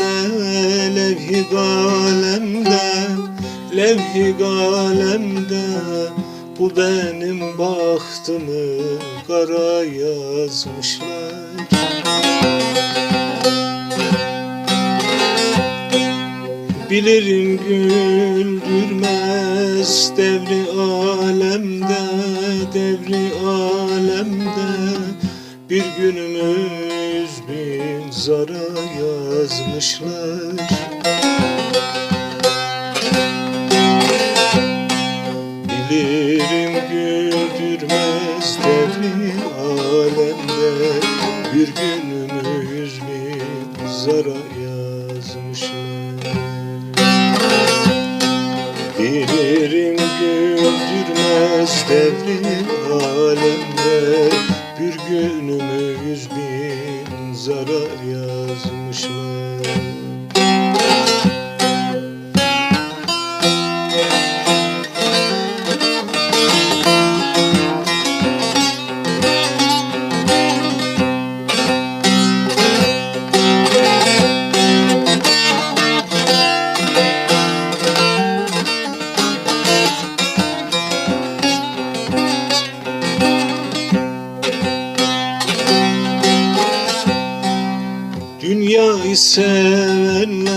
Ezelde levh-i galemde Levh-i galemde Bu benim bahtımı kara yazmışlar. Bilirim güldürmez devri alemde Devri alemde Bir günümüz bin zara yazmışlar. Bilirim güldürmez devri alemde Bir günümüz bin zara yazmışlar. Bilirim güldürmez devri alemde Bir günümüz bin zarar yazmışlar Thank you. Dünyayı sevenler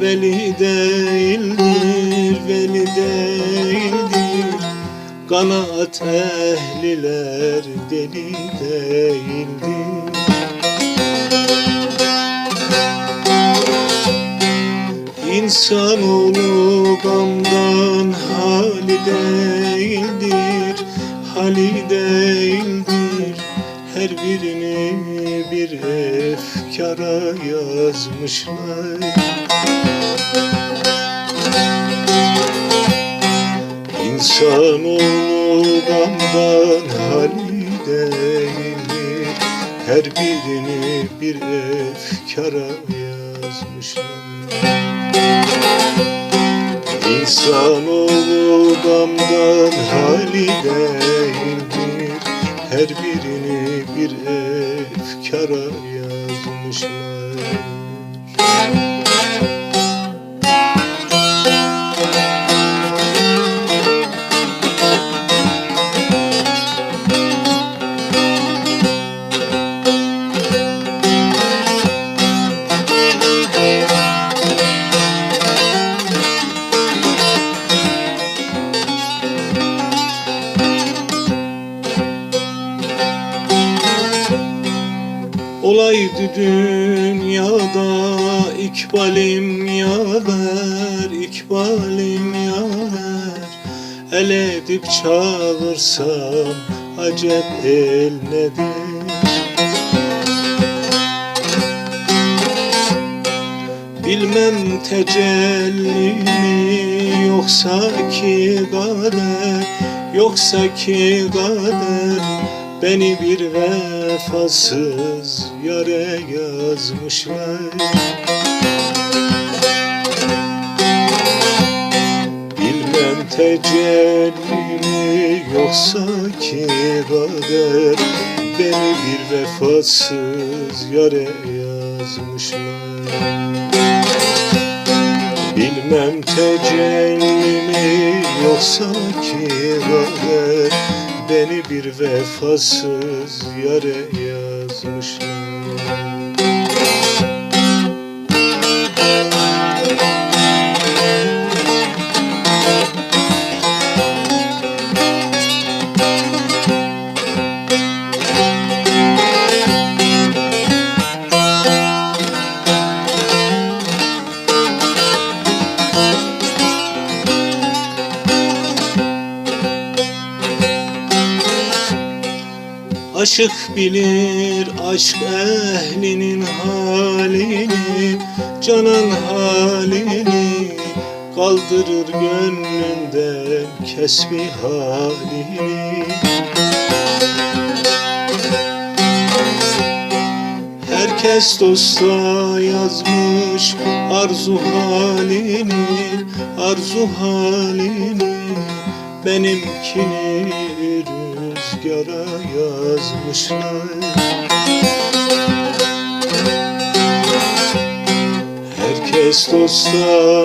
veli değildir, veli değildir. Kanaat ehliler deli değildir. İnsanoğlu gamdan hali değildir, hali değildir Her birini bir efkara yazmışlar. İnsanoğlu gamdan hali değildir Her birini bir efkara yazmışlar. İnsanoğlu gamdan hali değildir Her birini bir efkara yazmışlar Olaydı dünyada ikbalim yaver, ikbalim yaver. El edip çağırsam acep el nedir? Bilmem tecelli mi yoksa ki kader Yoksa ki kader Beni bir vefasız yare yazmışlar. Bilmem tecelli mi yoksa ki kader Beni bir vefasız yare yazmışlar. Bilmem tecelli mi yoksa ki kader Beni bir vefasız yare yazmışlar Aşık bilir aşk ehlinin halini Canan halini Kaldırır gönlünden kesbi halini. Herkes dosta yazmış arzu halini Arzu halini Benimkini rüzgara yazmışlar. Herkes dosta